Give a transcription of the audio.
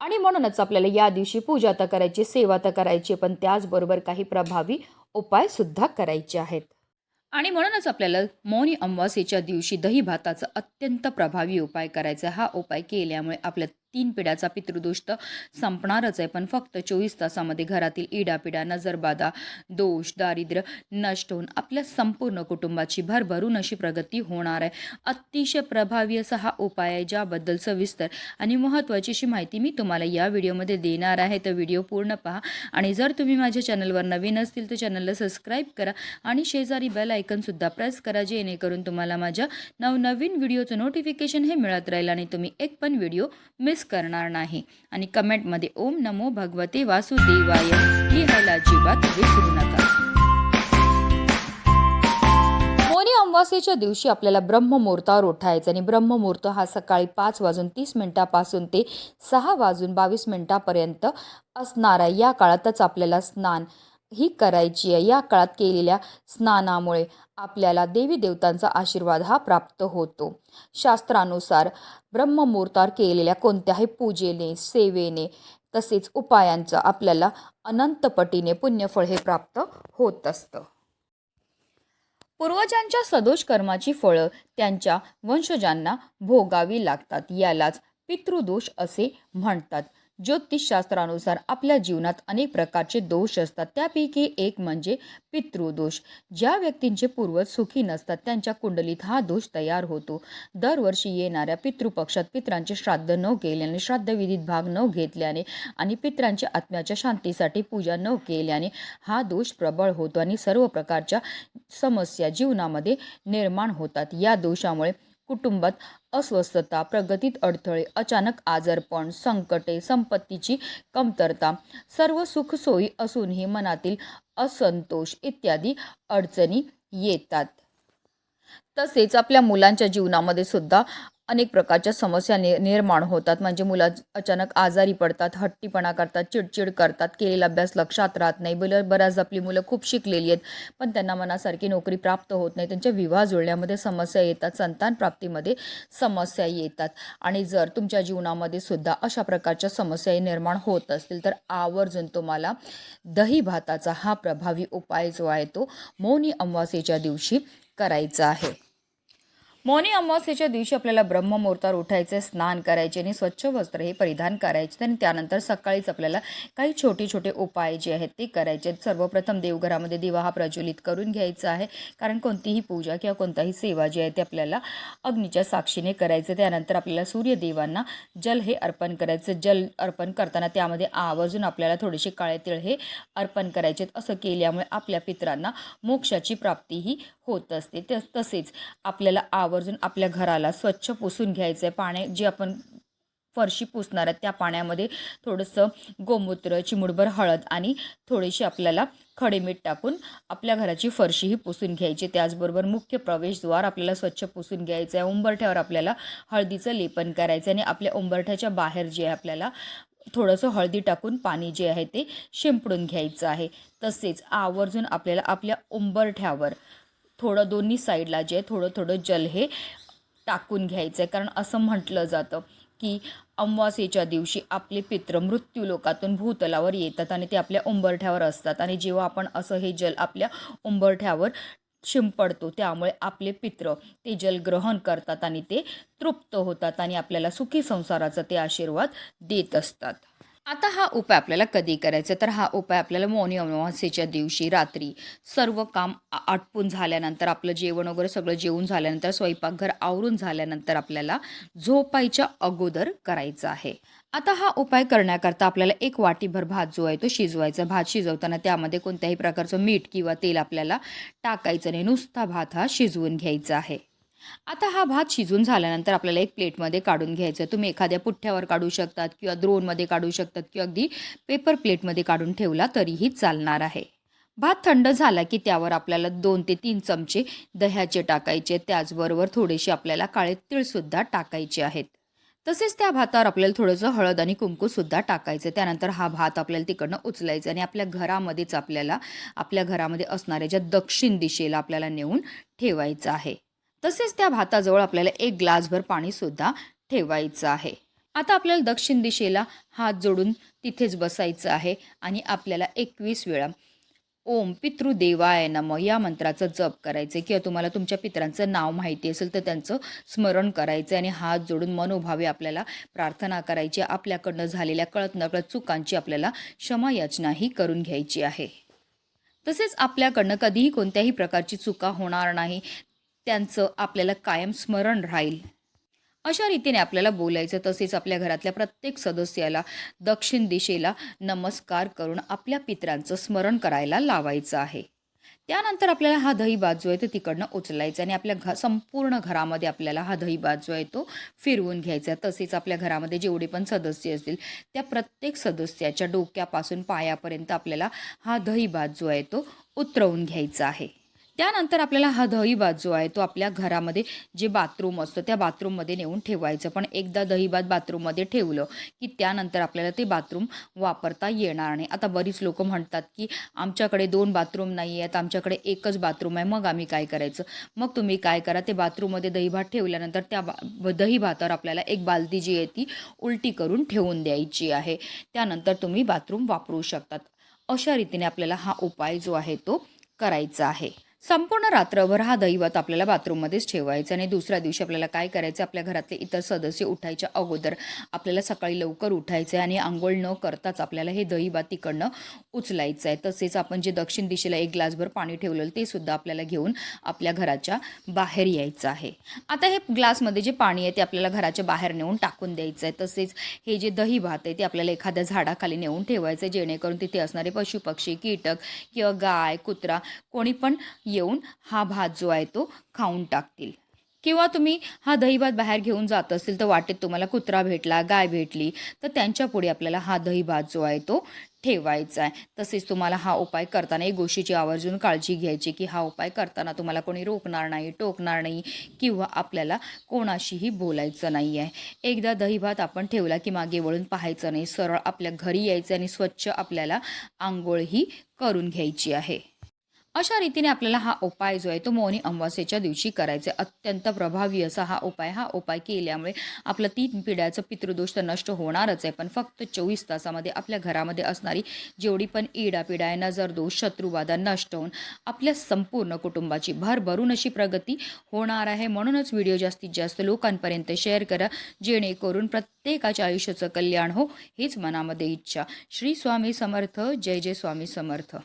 आणि म्हणूनच आपल्याला या दिवशी पूजा तर करायची सेवा तर करायची पण त्याचबरोबर काही प्रभावी उपाय सुद्धा करायचे आहेत. आणि म्हणूनच आपल्याला मौनी अमावास्येच्या दिवशी दही भाताचा अत्यंत प्रभावी उपाय करायचा. हा उपाय केल्यामुळे आपल्या तीन पिढ्याचा पितृदोष तर संपणारच आहे. पण फक्त चोवीस तासामध्ये घरातील इडापिडा नजरबाधा दोष दारिद्र्य नष्ट होऊन आपल्या संपूर्ण कुटुंबाची भरभरून अशी प्रगती होणार आहे. अतिशय प्रभावी असा हा उपाय आहे ज्याबद्दल सविस्तर आणि महत्त्वाची अशी माहिती मी तुम्हाला या व्हिडिओमध्ये देणार आहे. तर व्हिडिओ पूर्ण पहा आणि जर तुम्ही माझ्या चॅनलवर नवीन असतील तर चॅनलला सबस्क्राईब करा आणि शेजारी बेल आयकनसुद्धा प्रेस करा जेणेकरून तुम्हाला माझ्या नवनवीन व्हिडिओचं नोटिफिकेशन हे मिळत राहील आणि तुम्ही एक पण व्हिडिओ मिस करणार नाही. आणि कमेंटमध्ये ओम नमो भगवते वासुदेवाय लिहायला अजिबात विसरू नका. अमावास्येच्या दिवशी आपल्याला ब्रह्ममुहूर्तावर उठायचं आणि ब्रह्ममुहूर्त हा सकाळी पाच वाजून तीस मिनिटापासून ते सहा वाजून बावीस मिनिटापर्यंत असणार आहे. या काळातच आपल्याला स्नान ही करायची आहे. या काळात केलेल्या स्नानामुळे आपल्याला देवी देवतांचा आशीर्वाद हा प्राप्त होतो. शास्त्रानुसार ब्रह्ममुहूर्तावर केलेल्या कोणत्याही पूजेने सेवेने तसेच उपायांचं आपल्याला अनंतपटीने पुण्यफळ हे प्राप्त होत असतं. पूर्वजांच्या सदोष कर्माची फळं त्यांच्या वंशजांना भोगावी लागतात. यालाच पितृदोष असे म्हणतात. ज्योतिषशास्त्रानुसार आपल्या जीवनात अनेक प्रकारचे दोष असतात. त्यापैकी एक म्हणजे पितृदोष. ज्या व्यक्तींचे पूर्वज सुखी नसतात त्यांच्या कुंडलीत हा दोष तयार होतो. दरवर्षी येणाऱ्या पितृपक्षात पित्रांचे श्राद्ध न केल्याने श्राद्धविधीत भाग न घेतल्याने आणि पित्रांच्या आत्म्याच्या शांतीसाठी पूजा न केल्याने हा दोष प्रबळ होतो आणि सर्व प्रकारच्या समस्या जीवनामध्ये निर्माण होतात. या दोषामुळे कुटुंबात अस्वस्थता प्रगतीत अडथळे अचानक आजारपण संकटे संपत्तीची कमतरता सर्व सुखसोयी असूनही मनातील असंतोष इत्यादी अडचणी येतात. तसेच आपल्या मुलांच्या जीवनामध्ये सुद्धा अनेक प्रकारच्या समस्या नि निर्माण होतात. म्हणजे मुलं अचानक आजारी पडतात हट्टीपणा करतात चिडचिड करतात केलेला अभ्यास लक्षात राहत नाही. बल बऱ्याच आपली मुलं खूप शिकलेली आहेत पण त्यांना मनासारखी नोकरी प्राप्त होत नाही. त्यांच्या विवाह जुळण्यामध्ये समस्या येतात संतान प्राप्तीमध्ये समस्या येतात. आणि जर तुमच्या जीवनामध्ये सुद्धा अशा प्रकारच्या समस्या निर्माण होत असतील तर आवर्जून तुम्हाला दही भाताचा हा प्रभावी उपाय जो आहे तो मौनी अमावास्येच्या दिवशी करायचा आहे. मौनी अमावास्येच्या दिवशी आपल्याला ब्रह्ममुहूर्तावर उठायचे स्नान करायचे आणि स्वच्छ वस्त्र हे परिधान करायचे. आणि त्यानंतर सकाळीच आपल्याला काही छोटे छोटे उपाय जे आहेत ते करायचे. सर्वप्रथम देवघरामध्ये दिवा हा प्रज्वलित करून घ्यायचा आहे. कारण कोणतीही पूजा किंवा कोणताही सेवा जी आहे ते आपल्याला अग्नीच्या साक्षीने करायचं. त्यानंतर आपल्याला सूर्यदेवांना जल हे अर्पण करायचं. जल अर्पण करताना त्यामध्ये आवर्जून आपल्याला थोडेसे काळे तिळ हे अर्पण करायचे. असं केल्यामुळे आपल्या पित्रांना मोक्षाची प्राप्तीही होत असते. तसेच आपल्याला आव आवर्जून आपल्या घराला स्वच्छ पुसून घ्यायचं आहे पाण्या जे आपण फरशी पुसणार आहे त्या पाण्यामध्ये थोडंसं गोमूत्र चिमुडभर हळद आणि थोडीशी आपल्याला खडे मीठ टाकून आपल्या घराची फरशीही पुसून घ्यायची. त्याचबरोबर मुख्य प्रवेशद्वार आपल्याला स्वच्छ पुसून घ्यायचं आहे उंबरठ्यावर आपल्याला हळदीचं लेपन करायचं आहे आणि आपल्या उंबरठ्याच्या बाहेर जे आहे आपल्याला थोडंसं हळदी टाकून पाणी जे आहे ते शिंपडून घ्यायचं आहे. तसेच आवर्जून आपल्याला आपल्या उंबरठ्यावर थोडं दोन्ही साईडला जे थोडं थोडं जल हे टाकून घ्यायचं आहे कारण असं म्हटलं जातं की अमावास्येच्या दिवशी आपले पित्र मृत्यू लोकातून भूतलावर येतात आणि ते आपल्या उंबरठ्यावर असतात. आणि जेव्हा आपण असं हे जल आपल्या उंबरठ्यावर शिंपडतो त्यामुळे आपले पित्र ते जल ग्रहण करतात आणि ते तृप्त होतात आणि आपल्याला सुखी संसाराचा ते आशीर्वाद देत असतात. आता हा उपाय आपल्याला कधी करायचा? तर हा उपाय आपल्याला मौनी अमावास्येच्या दिवशी रात्री सर्व काम आ- आटपून झाल्यानंतर आपलं जेवण वगैरे सगळं जेवून झाल्यानंतर स्वयंपाकघर आवरून झाल्यानंतर आपल्याला झोपायच्या अगोदर करायचं आहे. आता हा उपाय करण्याकरता आपल्याला एक वाटीभर भात जो आहे तो शिजवायचा. भात शिजवताना त्यामध्ये कोणत्याही प्रकारचं मीठ किंवा तेल आपल्याला टाकायचं नाही. नुसता भात हा शिजवून घ्यायचा आहे. आता हा भात शिजून झाल्यानंतर आपल्याला एक प्लेटमध्ये काढून घ्यायचं. आहे. तुम्ही एखाद्या पुठ्ठ्यावर काढू शकतात किंवा द्रोणमध्ये काढू शकतात किंवा अगदी पेपर प्लेटमध्ये काढून ठेवला तरीही चालणार आहे. भात थंड झाला की त्यावर आपल्याला दोन ते तीन चमचे दह्याचे टाकायचे. त्याचबरोबर थोडेसे आपल्याला काळे तीळसुद्धा टाकायचे आहेत. तसेच त्या भातावर आपल्याला थोडंसं हळद आणि कुंकूसुद्धा टाकायचं. त्यानंतर हा भात आपल्याला तिकडनं उचलायचा आणि आपल्या घरामध्येच आपल्याला आपल्या घरामध्ये असणाऱ्या ज्या दक्षिण दिशेला आपल्याला नेऊन ठेवायचं आहे. तसेच त्या भाताजवळ आपल्याला एक ग्लासभर पाणीसुद्धा ठेवायचं आहे. आता आपल्याला दक्षिण दिशेला हात जोडून तिथेच बसायचं आहे आणि आपल्याला एकवीस वेळा ओम पितृदेवाय नम या मंत्राचं जप करायचं किंवा तुम्हाला तुमच्या पितरांचं नाव माहिती असेल तर त्यांचं स्मरण करायचं आणि हात जोडून मनोभावे आपल्याला प्रार्थना करायची आपल्याकडनं झालेल्या कळत नकळत चुकांची आपल्याला क्षमायाचनाही करून घ्यायची आहे. तसेच आपल्याकडनं कधीही कोणत्याही प्रकारची चुका होणार नाही त्यांचं आपल्याला कायम स्मरण राहील. अशा रीतीने आपल्याला बोलायचं तसेच आपल्या घरातल्या प्रत्येक सदस्याला दक्षिण दिशेला नमस्कार करून आपल्या पित्रांचं स्मरण करायला लावायचं आहे. त्यानंतर आपल्याला हा दहीबात जो आहे तो तिकडनं उचलायचा आणि आपल्या घ संपूर्ण घरामध्ये आपल्याला हा दहीबात जो आहे तो फिरवून घ्यायचा. तसेच आपल्या घरामध्ये जेवढे पण सदस्य असतील त्या प्रत्येक सदस्याच्या डोक्यापासून पायापर्यंत आपल्याला हा दही जो आहे तो उतरवून घ्यायचा आहे. त्यानंतर आपल्याला हा दहीभात जो आहे. तो आपल्या घरामध्ये जे बाथरूम असतं त्या बाथरूममध्ये नेऊन ठेवायचं. पण एकदा दहीभात बाथरूममध्ये ठेवलं की त्यानंतर आपल्याला ते बाथरूम वापरता येणार नाही. आता बरीच लोक म्हणतात की आमच्याकडे दोन बाथरूम नाही आहेत आमच्याकडे एकच बाथरूम आहे. मग आम्ही काय करायचं? मग तुम्ही काय करा ते बाथरूममध्ये दहीभात ठेवल्यानंतर त्या बा दही भातावर आपल्याला एक बालदी जी आहे ती उलटी करून ठेवून द्यायची आहे. त्यानंतर तुम्ही बाथरूम वापरू शकतात. अशा रीतीने आपल्याला हा उपाय जो आहे तो करायचा आहे. संपूर्ण रात्रभर हा दैवत आपल्याला बाथरूममध्येच ठेवायचा आणि दुसऱ्या दिवशी आपल्याला काय करायचं? आपल्या घरातले इतर सदस्य उठायच्या अगोदर आपल्याला सकाळी लवकर उठायचं आहे आणि आंघोळ न करताच आपल्याला हे दही तिकडनं उचलायचं आहे. तसेच आपण जे दक्षिण दिशेला एक ग्लासभर पाणी ठेवलेलं ते सुद्धा आपल्याला घेऊन आपल्या घराच्या बाहेर यायचं आहे. आता हे ग्लासमध्ये जे पाणी आहे ते आपल्याला घराच्या बाहेर नेऊन टाकून द्यायचं आहे. तसेच हे जे दही भात आहे ते आपल्याला एखाद्या झाडाखाली नेऊन ठेवायचं आहे जेणेकरून तिथे असणारे पशुपक्षी कीटक किंवा गाय कुत्रा कोणी पण येऊन हा भात जो आहे तो खाऊन टाकतील. किंवा तुम्ही हा दहीभात बाहेर घेऊन जात असेल तर वाटेत तुम्हाला कुत्रा भेटला गाय भेटली तर त्यांच्या पुढे आपल्याला हा दहीभात जो आहे तो ठेवायचा आहे. तसेच तुम्हाला हा उपाय करताना एक गोष्टीची आवर्जून काळजी घ्यायची की हा उपाय करताना तुम्हाला कोणी रोखणार नाही टोकणार नाही किंवा आपल्याला कोणाशीही बोलायचं नाही आहे. एकदा दहीभात आपण ठेवला की मागे वळून पाहायचं नाही. सरळ आपल्या घरी यायचं आणि स्वच्छ आपल्याला आंघोळही करून घ्यायची आहे. अशा रीतीने आपल्याला हा उपाय जो आहे तो मौनी अमावास्येच्या दिवशी करायचा आहे. अत्यंत प्रभावी असा हा उपाय हा उपाय केल्यामुळे आपलं तीन पिढ्याचं पितृदोष तर नष्ट होणारच आहे. पण फक्त चोवीस तासामध्ये आपल्या घरामध्ये असणारी जेवढी पण इडापिडा आहे नजर दोष शत्रुबाधा नष्ट होऊन आपल्या संपूर्ण कुटुंबाची भरभरून अशी प्रगती होणार आहे. म्हणूनच व्हिडिओ जास्तीत जास्त लोकांपर्यंत शेअर करा जेणेकरून प्रत्येकाच्या आयुष्याचं कल्याण हो हीच मनामध्ये इच्छा. श्री स्वामी समर्थ. जय जय स्वामी समर्थ.